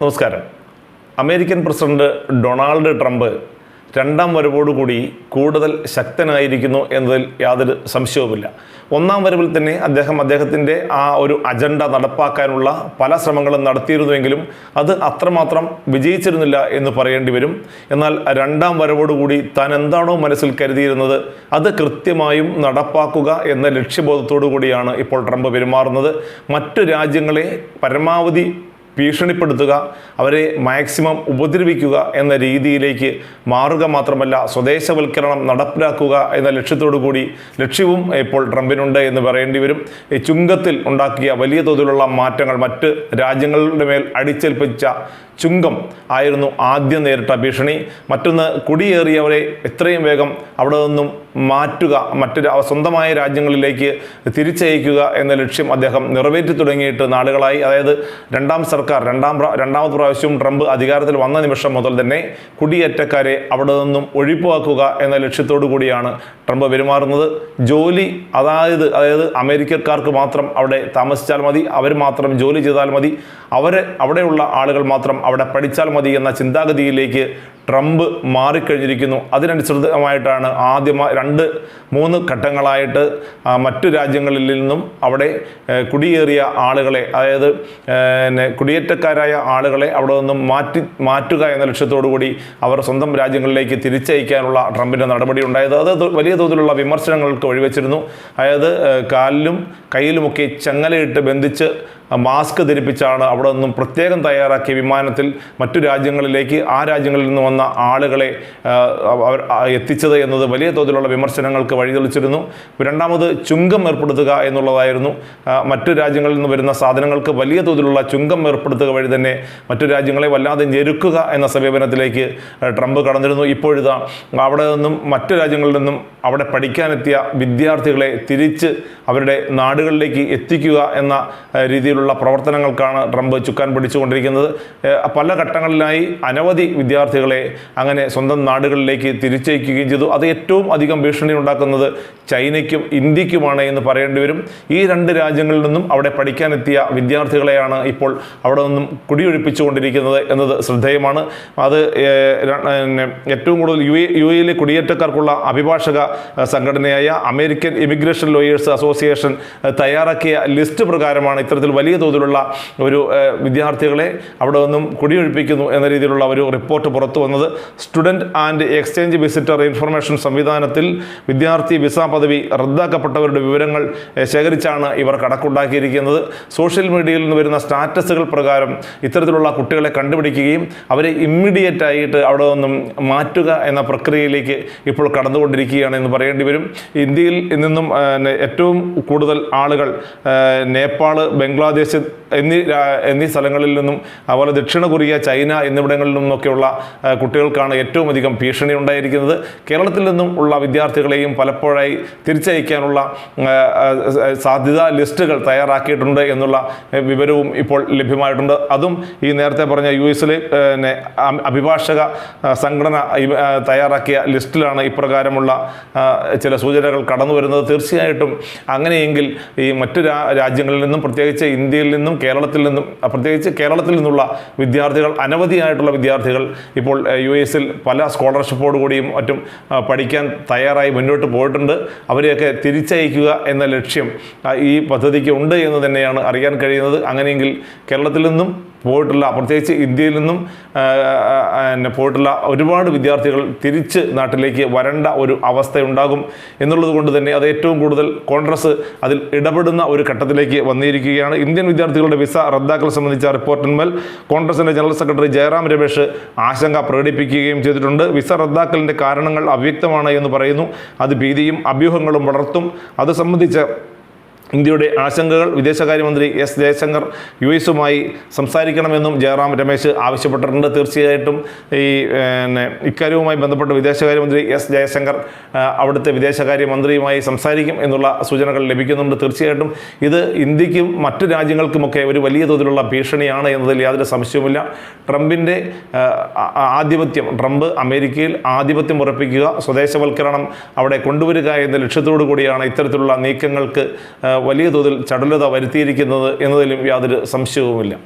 നമസ്കാരം. American president Donald Trump രണ്ടാം വരവോടുകൂടി കൂടുതൽ ശക്തനായിരിക്കുന്നു എന്നതിൽ യാതൊരു സംശയവുമില്ല. ഒന്നാം വരവിൽ തന്നെ അദ്ദേഹം അദ്ദേഹത്തിന്റെ ആ ഒരു അജണ്ട നടപ്പാക്കാനുള്ള പല ശ്രമങ്ങളും നടത്തിയിരുന്നുവെങ്കിലും അത് അത്രമാത്രം വിജയിച്ചിരുന്നില്ല എന്ന് പറയേണ്ടി വരും. എന്നാൽ രണ്ടാം വരവോടുകൂടി താൻ എന്താണോ മനസ്സിൽ കരുതിയിരുന്നത് അത് കൃത്യമായും നടപ്പാക്കുക എന്ന ലക്ഷ്യബോധത്തോടു കൂടിയാണ് ഇപ്പോൾ ട്രംപ് പെരുമാറുന്നത്. മറ്റു രാജ്യങ്ങളെ പരമാവധി ഭീഷണിപ്പെടുത്തുക അവരെ മാക്സിമം ഉപദ്രവിക്കുക എന്ന രീതിയിലേക്ക് മാറുക മാത്രമല്ല സ്വദേശവൽക്കരണം നടപ്പിലാക്കുക എന്ന ലക്ഷ്യത്തോടു കൂടി ലക്ഷ്യവും ഇപ്പോൾ ട്രംപിനുണ്ട് എന്ന് പറയേണ്ടി വരും. ചുങ്കത്തിൽ ഉണ്ടാക്കിയ വലിയ തോതിലുള്ള മാറ്റങ്ങൾ മറ്റ് രാജ്യങ്ങളുടെ മേൽ അടിച്ചേൽപ്പിച്ച ചുങ്കം ആയിരുന്നു ആദ്യം നേരിട്ട ഭീഷണി. മറ്റൊന്ന് കുടിയേറിയവരെ എത്രയും വേഗം അവിടെ നിന്നും മാറ്റുക മറ്റു സ്വന്തമായ രാജ്യങ്ങളിലേക്ക് തിരിച്ചയക്കുക എന്ന ലക്ഷ്യം അദ്ദേഹം നിറവേറ്റി തുടങ്ങിയിട്ട് നാടുകളായി അതായത് രണ്ടാം സർക്കാർ രണ്ടാം രണ്ടാമത് പ്രാവശ്യവും ട്രംപ് അധികാരത്തിൽ വന്ന നിമിഷം മുതൽ തന്നെ കുടിയേറ്റക്കാരെ അവിടെ നിന്നും ഒഴിവാക്കുക എന്ന ലക്ഷ്യത്തോടു കൂടിയാണ് ട്രംപ് പെരുമാറുന്നത്. ജോലി അതായത് അതായത് അമേരിക്കക്കാർക്ക് മാത്രം അവിടെ താമസിച്ചാൽ മതി അവർ മാത്രം ജോലി ചെയ്താൽ മതി അവരെ അവിടെയുള്ള ആളുകൾ മാത്രം അവിടെ പഠിച്ചാൽ മതി എന്ന ചിന്താഗതിയിലേക്ക് ട്രംപ് മാറിക്കഴിഞ്ഞിരിക്കുന്നു. അതിനനുസൃതമായിട്ടാണ് ആദ്യമായി രണ്ട് മൂന്ന് ഘട്ടങ്ങളായിട്ട് മറ്റു രാജ്യങ്ങളിൽ നിന്നും അവിടെ കുടിയേറിയ ആളുകളെ അതായത് കുടിയേറ്റക്കാരായ ആളുകളെ അവിടെ നിന്നും മാറ്റി മാറ്റുക എന്ന കൂടി അവർ സ്വന്തം രാജ്യങ്ങളിലേക്ക് തിരിച്ചയക്കാനുള്ള ട്രംപിന്റെ നടപടി ഉണ്ടായത്. അത് വലിയ തോതിലുള്ള വിമർശനങ്ങൾക്ക് വഴിവെച്ചിരുന്നു. അതായത് കാലിലും കയ്യിലുമൊക്കെ ചങ്ങലയിട്ട് ബന്ധിച്ച് മാസ്ക് ധരിപ്പിച്ചാണ് അവിടെ നിന്നും പ്രത്യേകം തയ്യാറാക്കിയ വിമാനത്തിൽ മറ്റു രാജ്യങ്ങളിലേക്ക് ആ രാജ്യങ്ങളിൽ നിന്ന് വന്ന ആളുകളെ അവർ എത്തിച്ചത് എന്നത് വലിയ തോതിലുള്ള വിമർശനങ്ങൾക്ക് വഴിതെളിച്ചിരുന്നു രണ്ടാമത് ചുങ്കം ഏർപ്പെടുത്തുക എന്നുള്ളതായിരുന്നു. മറ്റു രാജ്യങ്ങളിൽ നിന്ന് വരുന്ന സാധനങ്ങൾക്ക് വലിയ തോതിലുള്ള ചുങ്കം ഏർപ്പെടുത്തുക വഴി തന്നെ മറ്റു രാജ്യങ്ങളെ വല്ലാതെ ഞെരുക്കുക എന്ന സമീപനത്തിലേക്ക് ട്രംപ് കടന്നിരുന്നു. ഇപ്പോഴിതാ അവിടെ നിന്നും മറ്റു രാജ്യങ്ങളിൽ നിന്നും അവിടെ പഠിക്കാനെത്തിയ വിദ്യാർത്ഥികളെ തിരിച്ച് അവരുടെ നാടുകളിലേക്ക് എത്തിക്കുക എന്ന ആ, രീതിയിലുള്ള പ്രവർത്തനങ്ങൾക്കാണ് ട്രംപ് ചുക്കാൻ പിടിച്ചുകൊണ്ടിരിക്കുന്നത്. പല ഘട്ടങ്ങളിലായി അനവധി വിദ്യാർത്ഥികളെ അങ്ങനെ സ്വന്തം നാടുകളിലേക്ക് തിരിച്ചയക്കുകയും ചെയ്തു. അത് ഏറ്റവും അധികം ഭീഷണി ഉണ്ടാക്കുന്നത് ചൈനയ്ക്കും ഇന്ത്യക്കുമാണ് എന്ന് പറയേണ്ടി വരും. ഈ രണ്ട് രാജ്യങ്ങളിൽ നിന്നും അവിടെ പഠിക്കാനെത്തിയ വിദ്യാർത്ഥികളെയാണ് ഇപ്പോൾ അവിടെ നിന്നും കുടിയൊഴിപ്പിച്ചുകൊണ്ടിരിക്കുന്നത് എന്നത് ശ്രദ്ധേയമാണ്. അത് ഏറ്റവും കൂടുതൽ യു എ യു എയിലെ കുടിയേറ്റക്കാർക്കുള്ള അഭിഭാഷക സംഘടനയായ അമേരിക്കൻ ഇമിഗ്രേഷൻ ലോയേഴ്സ് അസോസിയേഷൻ തയ്യാറാക്കിയ ലിസ്റ്റ് പ്രകാരമാണ് ഇത്തരത്തിൽ വലിയ തോതിലുള്ള ഒരു വിദ്യാർത്ഥികളെ അവിടെ നിന്നും കുടിയൊഴിപ്പിക്കുന്നു എന്ന രീതിയിലുള്ള ഒരു റിപ്പോർട്ട് പുറത്തു വന്നത് student and exchange visitor information സംവിധാനത്തിൽ വിദ്യാർത്ഥി വിസ പദവി റദ്ദാക്കപ്പെട്ടവരുടെ വിവരങ്ങൾ ശേഖരിച്ചാണ് ഇവർ കടക്കുണ്ടാക്കിയിരിക്കുന്നത് സോഷ്യൽ മീഡിയയിൽ നിന്ന് വരുന്ന സ്റ്റാറ്റസുകൾ പ്രകാരം ഇത്തരത്തിലുള്ള കുട്ടികളെ കണ്ടുപിടിക്കുകയും അവരെ ഇമ്മീഡിയറ്റ് ആയിട്ട് അവിടെ നിന്നും മാറ്റുക എന്ന പ്രക്രിയയിലേക്ക് ഇപ്പോൾ കടന്നുകൊണ്ടിരിക്കുകയാണ് എന്ന് പറയേണ്ടി വരും. ഇന്ത്യയിൽ നിന്നും ഏറ്റവും കൂടുതൽ ആളുകൾ നേപ്പാൾ ബംഗ്ലാദേശ് എന്നീ രാ- എന്നീ സ്ഥലങ്ങളിൽ നിന്നും അതുപോലെ ദക്ഷിണ കൊറിയ ചൈന എന്നിവിടങ്ങളിൽ നിന്നൊക്കെയുള്ള കുട്ടികൾക്കാണ് ഏറ്റവും അധികം ഭീഷണി ഉണ്ടായിരിക്കുന്നത്. കേരളത്തിൽ നിന്നും ഉള്ള വിദ്യാർത്ഥികളെയും പലപ്പോഴായി തിരിച്ചയക്കാനുള്ള സാധ്യതാ ലിസ്റ്റുകൾ തയ്യാറാക്കിയിട്ടുണ്ട് എന്നുള്ള വിവരവും ഇപ്പോൾ ലഭ്യമായിട്ടുണ്ട്. അതും ഈ നേരത്തെ പറഞ്ഞ യു എസിലെ പിന്നെ അഭിഭാഷക സംഘടന തയ്യാറാക്കിയ ലിസ്റ്റിലാണ് ഇപ്രകാരമുള്ള ചില സൂചനകൾ കടന്നു വരുന്നത് തീർച്ചയായിട്ടും അങ്ങനെയെങ്കിൽ ഈ മറ്റു രാജ്യങ്ങളിൽ നിന്നും പ്രത്യേകിച്ച് ഇന്ത്യയിൽ നിന്നും കേരളത്തിൽ നിന്നും പ്രത്യേകിച്ച് കേരളത്തിൽ നിന്നുള്ള വിദ്യാർത്ഥികൾ അനവധിയായിട്ടുള്ള വിദ്യാർത്ഥികൾ ഇപ്പോൾ യു എസിൽ പല സ്കോളർഷിപ്പോട് കൂടിയും മറ്റും പഠിക്കാൻ തയ്യാറായി മുന്നോട്ട് പോയിട്ടുണ്ട്. അവരെയൊക്കെ തിരിച്ചയക്കുക എന്ന ലക്ഷ്യം ഈ പദ്ധതിക്ക് ഉണ്ട് എന്ന് തന്നെയാണ് അറിയാൻ കഴിയുന്നത്. അങ്ങനെയെങ്കിൽ കേരളത്തിൽ നിന്നും പോയിട്ടുള്ള പ്രത്യേകിച്ച് ഇന്ത്യയിൽ നിന്നും പിന്നെ പോയിട്ടുള്ള ഒരുപാട് വിദ്യാർത്ഥികൾ തിരിച്ച് നാട്ടിലേക്ക് വരേണ്ട ഒരു അവസ്ഥയുണ്ടാകും എന്നുള്ളത് കൊണ്ട് തന്നെ അത് ഏറ്റവും കൂടുതൽ കോൺഗ്രസ് അതിൽ ഇടപെടുന്ന ഒരു ഘട്ടത്തിലേക്ക് വന്നിരിക്കുകയാണ്. ഇന്ത്യൻ വിദ്യാർത്ഥികളുടെ വിസ റദ്ദാക്കൽ സംബന്ധിച്ച റിപ്പോർട്ടിന്മേൽ കോൺഗ്രസിന്റെ ജനറൽ സെക്രട്ടറി ജയറാം രമേശ് ആശങ്ക പ്രകടിപ്പിക്കുകയും ചെയ്തിട്ടുണ്ട്. വിസ റദ്ദാക്കലിന്റെ കാരണങ്ങൾ അവ്യക്തമാണ് എന്ന് പറയുന്നു. അത് ഭീതിയും അഭ്യൂഹങ്ങളും വളർത്തും. അത് സംബന്ധിച്ച് ഇന്ത്യയുടെ ആശങ്കകൾ വിദേശകാര്യമന്ത്രി എസ് ജയശങ്കർ യു എസുമായി സംസാരിക്കണമെന്നും ജയറാം രമേശ് ആവശ്യപ്പെട്ടിട്ടുണ്ട്. തീർച്ചയായിട്ടും ഈ പിന്നെ ഇക്കാര്യവുമായി ബന്ധപ്പെട്ട് വിദേശകാര്യമന്ത്രി എസ് ജയശങ്കർ അവിടുത്തെ വിദേശകാര്യമന്ത്രിയുമായി സംസാരിക്കും എന്നുള്ള സൂചനകൾ ലഭിക്കുന്നുണ്ട്. തീർച്ചയായിട്ടും ഇത് ഇന്ത്യക്കും മറ്റു രാജ്യങ്ങൾക്കുമൊക്കെ ഒരു വലിയ തോതിലുള്ള ഭീഷണിയാണ് എന്നതിൽ യാതൊരു സംശയവുമില്ല. ട്രംപിന്റെ ആധിപത്യം ട്രംപ് അമേരിക്കയിൽ ആധിപത്യം ഉറപ്പിക്കുക സ്വദേശവൽക്കരണം അവിടെ കൊണ്ടുവരിക എന്ന ലക്ഷ്യത്തോടു കൂടിയാണ് ഇത്തരത്തിലുള്ള നീക്കങ്ങൾക്ക് വലിയ തോതിൽ ചടുലത വരുത്തിയിരിക്കുന്നത് എന്നതിലും യാതൊരു സംശയവുമില്ല.